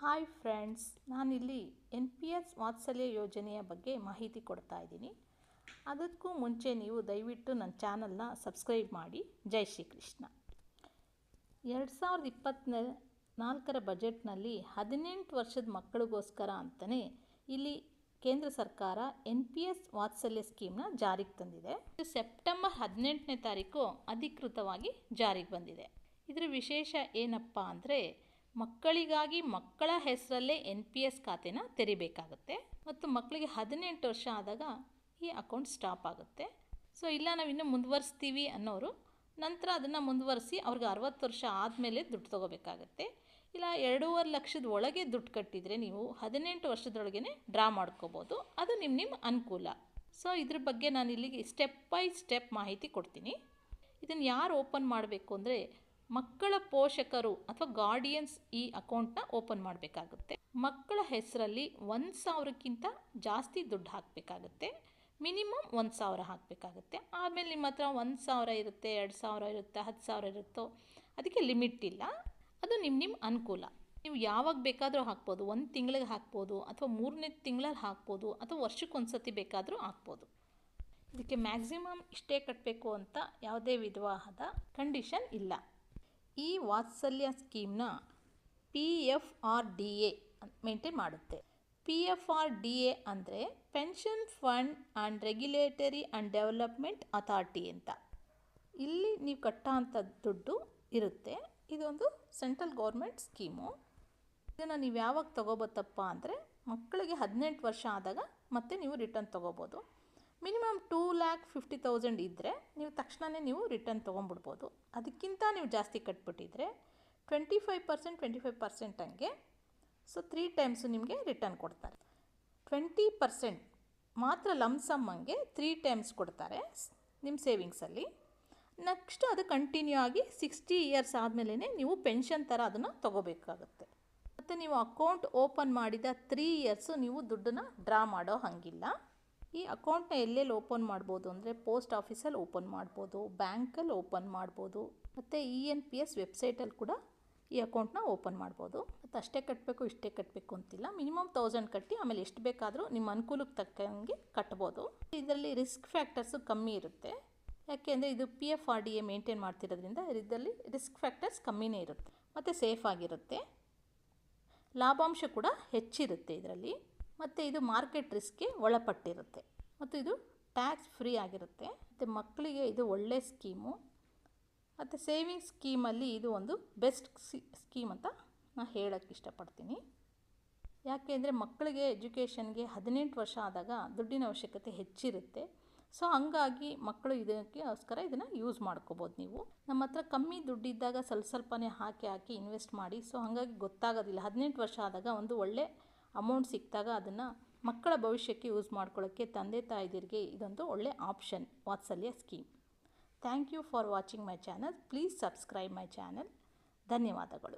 Hi friends ನಾನಿಲ್ಲಿ N P S Vatsalya ಯೋಜನೆಯ ಬಗ್ಗೆ ಮಾಹಿತಿ ಕೊಡ್ತಾ ಇದ್ದೀನಿ. ಅದಕ್ಕೂ ಮುಂಚೆ ನೀವು ದಯವಿಟ್ಟು ನನ್ನ ಚಾನಲ್ನ ಸಬ್ಸ್ಕ್ರೈಬ್ ಮಾಡಿ. ಜೈ ಶ್ರೀ ಕೃಷ್ಣ ಎರಡು ಸಾವಿರದ ಇಪ್ಪತ್ತ ನಾಲ್ಕರ ಬಜೆಟ್ನಲ್ಲಿ ಹದಿನೆಂಟು ವರ್ಷದ ಮಕ್ಕಳಿಗೋಸ್ಕರ ಅಂತಲೇ ಇಲ್ಲಿ ಕೇಂದ್ರ ಸರ್ಕಾರ ಎನ್ ಪಿ ಎಸ್ ವಾತ್ಸಲ್ಯ ಸ್ಕೀಮ್ನ ಜಾರಿಗೆ ತಂದಿದೆ. ಇದು ಸೆಪ್ಟೆಂಬರ್ ಹದಿನೆಂಟನೇ ತಾರೀಕು ಅಧಿಕೃತವಾಗಿ ಜಾರಿಗೆ ಬಂದಿದೆ. ಇದರ ವಿಶೇಷ ಏನಪ್ಪ ಅಂದರೆ ಮಕ್ಕಳಿಗಾಗಿ ಮಕ್ಕಳ ಹೆಸರಲ್ಲೇ ಎನ್ ಪಿ ಎಸ್ ಖಾತೆನ ತೆರಿಬೇಕಾಗುತ್ತೆ. ಮತ್ತು ಮಕ್ಕಳಿಗೆ ಹದಿನೆಂಟು ವರ್ಷ ಆದಾಗ ಈ ಅಕೌಂಟ್ ಸ್ಟಾಪ್ ಆಗುತ್ತೆ. ಸೊ, ಇಲ್ಲ, ನಾವು ಇನ್ನೂ ಮುಂದುವರಿಸ್ತೀವಿ ಅನ್ನೋರು ನಂತರ ಅದನ್ನು ಮುಂದುವರಿಸಿ ಅವ್ರಿಗೆ ಅರವತ್ತು ವರ್ಷ ಆದಮೇಲೆ ದುಡ್ಡು ತೊಗೋಬೇಕಾಗತ್ತೆ. ಇಲ್ಲ, ಎರಡೂವರೆ ಲಕ್ಷದ ಒಳಗೆ ದುಡ್ಡು ಕಟ್ಟಿದರೆ ನೀವು ಹದಿನೆಂಟು ವರ್ಷದೊಳಗೆ ಡ್ರಾ ಮಾಡ್ಕೋಬೋದು. ಅದು ನಿಮ್ಮ ನಿಮ್ಮ ಅನುಕೂಲ. ಸೊ, ಇದ್ರ ಬಗ್ಗೆ ನಾನು ಇಲ್ಲಿಗೆ ಸ್ಟೆಪ್ ಬೈ ಸ್ಟೆಪ್ ಮಾಹಿತಿ ಕೊಡ್ತೀನಿ. ಇದನ್ನು ಯಾರು ಓಪನ್ ಮಾಡಬೇಕು ಅಂದರೆ ಮಕ್ಕಳ ಪೋಷಕರು ಅಥವಾ ಗಾರ್ಡಿಯನ್ಸ್ ಈ ಅಕೌಂಟ್ನ ಓಪನ್ ಮಾಡಬೇಕಾಗುತ್ತೆ. ಮಕ್ಕಳ ಹೆಸರಲ್ಲಿ ಒಂದು ಸಾವಿರಕ್ಕಿಂತ ಜಾಸ್ತಿ ದುಡ್ಡು ಹಾಕಬೇಕಾಗುತ್ತೆ. ಮಿನಿಮಮ್ ಒಂದು ಸಾವಿರ ಹಾಕಬೇಕಾಗುತ್ತೆ. ಆಮೇಲೆ ನಿಮ್ಮ ಹತ್ರ ಒಂದು ಸಾವಿರ ಇರುತ್ತೆ, ಎರಡು ಸಾವಿರ ಇರುತ್ತೆ, ಹತ್ತು ಸಾವಿರ ಇರುತ್ತೋ, ಅದಕ್ಕೆ ಲಿಮಿಟ್ ಇಲ್ಲ. ಅದು ನಿಮ್ಮ ನಿಮ್ಮ ಅನುಕೂಲ. ನೀವು ಯಾವಾಗ ಬೇಕಾದರೂ ಹಾಕ್ಬೋದು. ಒಂದು ತಿಂಗಳಿಗೆ ಹಾಕ್ಬೋದು ಅಥವಾ ಮೂರನೇ ತಿಂಗಳಲ್ಲಿ ಹಾಕ್ಬೋದು ಅಥವಾ ವರ್ಷಕ್ಕೊಂದು ಸತಿ ಬೇಕಾದರೂ ಹಾಕ್ಬೋದು. ಇದಕ್ಕೆ ಮ್ಯಾಕ್ಸಿಮಮ್ ಇಷ್ಟೇ ಕಟ್ಟಬೇಕು ಅಂತ ಯಾವುದೇ ವಿಧವಾದ ಕಂಡೀಷನ್ ಇಲ್ಲ. ಈ Vatsalya ಸ್ಕೀಮ್ನ P F R D A maintain ಮಾಡುತ್ತೆ. P F R D A ಅಂದರೆ pension fund and regulatory and development authority ಅಂತ. ಇಲ್ಲಿ ನೀವು ಕಟ್ಟೋ ಅಂಥ ದುಡ್ಡು ಇರುತ್ತೆ. ಇದೊಂದು ಸೆಂಟ್ರಲ್ ಗೌರ್ಮೆಂಟ್ ಸ್ಕೀಮು. ಇದನ್ನು ನೀವು ಯಾವಾಗ ತೊಗೋಬೋದಪ್ಪ ಅಂದರೆ ಮಕ್ಕಳಿಗೆ ಹದಿನೆಂಟು ವರ್ಷ ಆದಾಗ ಮತ್ತೆ ನೀವು ರಿಟರ್ನ್ ತೊಗೋಬೋದು. Minimum two lakh fifty thousand ಇದ್ದರೆ ನೀವು ತಕ್ಷಣವೇ ನೀವು ರಿಟರ್ನ್ ತೊಗೊಂಬಿಡ್ಬೋದು. ಅದಕ್ಕಿಂತ ನೀವು ಜಾಸ್ತಿ ಕಟ್ಬಿಟ್ಟಿದ್ರೆ twenty five percent, twenty five percent ಹಂಗೆ. ಸೊ ತ್ರೀ ಟೈಮ್ಸು ನಿಮಗೆ ರಿಟರ್ನ್ ಕೊಡ್ತಾರೆ. ಟ್ವೆಂಟಿ ಪರ್ಸೆಂಟ್ ಮಾತ್ರ ಲಮ್ಸಮ್ ಹಂಗೆ ತ್ರೀ ಟೈಮ್ಸ್ ಕೊಡ್ತಾರೆ ನಿಮ್ಮ ಸೇವಿಂಗ್ಸಲ್ಲಿ ನೆಕ್ಸ್ಟ್ ಅದು ಕಂಟಿನ್ಯೂ ಆಗಿ ಸಿಕ್ಸ್ಟಿ ಇಯರ್ಸ್ ಆದಮೇಲೆ ನೀವು ಪೆನ್ಷನ್ ಥರ ಅದನ್ನು ತೊಗೋಬೇಕಾಗುತ್ತೆ. ಮತ್ತು ನೀವು ಅಕೌಂಟ್ ಓಪನ್ ಮಾಡಿದ ತ್ರೀ ಇಯರ್ಸು ನೀವು ದುಡ್ಡನ್ನು ಡ್ರಾ ಮಾಡೋ ಹಾಗಿಲ್ಲ. ಈ ಅಕೌಂಟ್ನ ಎಲ್ಲೆಲ್ಲಿ ಓಪನ್ ಮಾಡ್ಬೋದು ಅಂದರೆ ಪೋಸ್ಟ್ ಆಫೀಸಲ್ಲಿ ಓಪನ್ ಮಾಡ್ಬೋದು, ಬ್ಯಾಂಕಲ್ಲಿ ಓಪನ್ ಮಾಡ್ಬೋದು, ಮತ್ತು ಇ ಎನ್ ಪಿ ಎಸ್ ವೆಬ್ಸೈಟಲ್ಲಿ ಕೂಡ ಈ ಅಕೌಂಟ್ನ ಓಪನ್ ಮಾಡ್ಬೋದು. ಮತ್ತು ಅಷ್ಟೇ ಕಟ್ಟಬೇಕು, ಇಷ್ಟೇ ಕಟ್ಟಬೇಕು ಅಂತಿಲ್ಲ. ಮಿನಿಮಮ್ ತೌಸಂಡ್ ಕಟ್ಟಿ ಆಮೇಲೆ ಎಷ್ಟು ಬೇಕಾದರೂ ನಿಮ್ಮ ಅನುಕೂಲಕ್ಕೆ ತಕ್ಕಂಗೆ ಕಟ್ಬೋದು. ಇದರಲ್ಲಿ ರಿಸ್ಕ್ ಫ್ಯಾಕ್ಟರ್ಸು ಕಮ್ಮಿ ಇರುತ್ತೆ. ಯಾಕೆಂದರೆ ಇದು P F R D A maintain ಮಾಡ್ತಿರೋದ್ರಿಂದ ಇದರಲ್ಲಿ ರಿಸ್ಕ್ ಫ್ಯಾಕ್ಟರ್ಸ್ ಕಮ್ಮಿನೇ ಇರುತ್ತೆ. ಮತ್ತು ಸೇಫ್ ಆಗಿರುತ್ತೆ. ಲಾಭಾಂಶ ಕೂಡ ಹೆಚ್ಚಿರುತ್ತೆ ಇದರಲ್ಲಿ. ಮತ್ತು ಇದು ಮಾರ್ಕೆಟ್ ರಿಸ್ಕ್ಗೆ ಒಳಪಟ್ಟಿರುತ್ತೆ. ಮತ್ತು ಇದು ಟ್ಯಾಕ್ಸ್ ಫ್ರೀ ಆಗಿರುತ್ತೆ. ಮತ್ತು ಮಕ್ಕಳಿಗೆ ಇದು ಒಳ್ಳೆಯ ಸ್ಕೀಮು. ಮತ್ತು ಸೇವಿಂಗ್ ಸ್ಕೀಮಲ್ಲಿ ಇದು ಒಂದು ಬೆಸ್ಟ್ ಸ್ಕೀಮ್ ಅಂತ ನಾನು ಹೇಳೋಕ್ಕೆ ಇಷ್ಟಪಡ್ತೀನಿ. ಯಾಕೆ ಅಂದರೆ ಮಕ್ಕಳಿಗೆ ಎಜುಕೇಷನ್ಗೆ ಹದಿನೆಂಟು ವರ್ಷ ಆದಾಗ ದುಡ್ಡಿನ ಅವಶ್ಯಕತೆ ಹೆಚ್ಚಿರುತ್ತೆ. ಸೊ ಹಂಗಾಗಿ ಮಕ್ಕಳು ಇದಕ್ಕೋಸ್ಕರ ಇದನ್ನು ಯೂಸ್ ಮಾಡ್ಕೋಬೋದು ನೀವು. ನಮ್ಮ ಹತ್ರ ಕಮ್ಮಿ ದುಡ್ಡಿದ್ದಾಗ ಸ್ವಲ್ಪ ಸ್ವಲ್ಪನೇ ಹಾಕಿ ಹಾಕಿ ಇನ್ವೆಸ್ಟ್ ಮಾಡಿ. ಸೊ ಹಾಗಾಗಿ ಗೊತ್ತಾಗೋದಿಲ್ಲ. ಹದಿನೆಂಟು ವರ್ಷ ಆದಾಗ ಒಂದು ಒಳ್ಳೆ ಅಮೌಂಟ್ ಸಿಕ್ಕಿದಾಗ ಅದನ್ನು ಮಕ್ಕಳ ಭವಿಷ್ಯಕ್ಕೆ ಯೂಸ್ ಮಾಡ್ಕೊಳ್ಳೋಕ್ಕೆ ತಂದೆ ತಾಯಿದಿರಿಗೆ ಇದೊಂದು ಒಳ್ಳೆ option, Vatsalya scheme. Thank you for watching my channel. Please subscribe my channel. ಧನ್ಯವಾದಗಳು.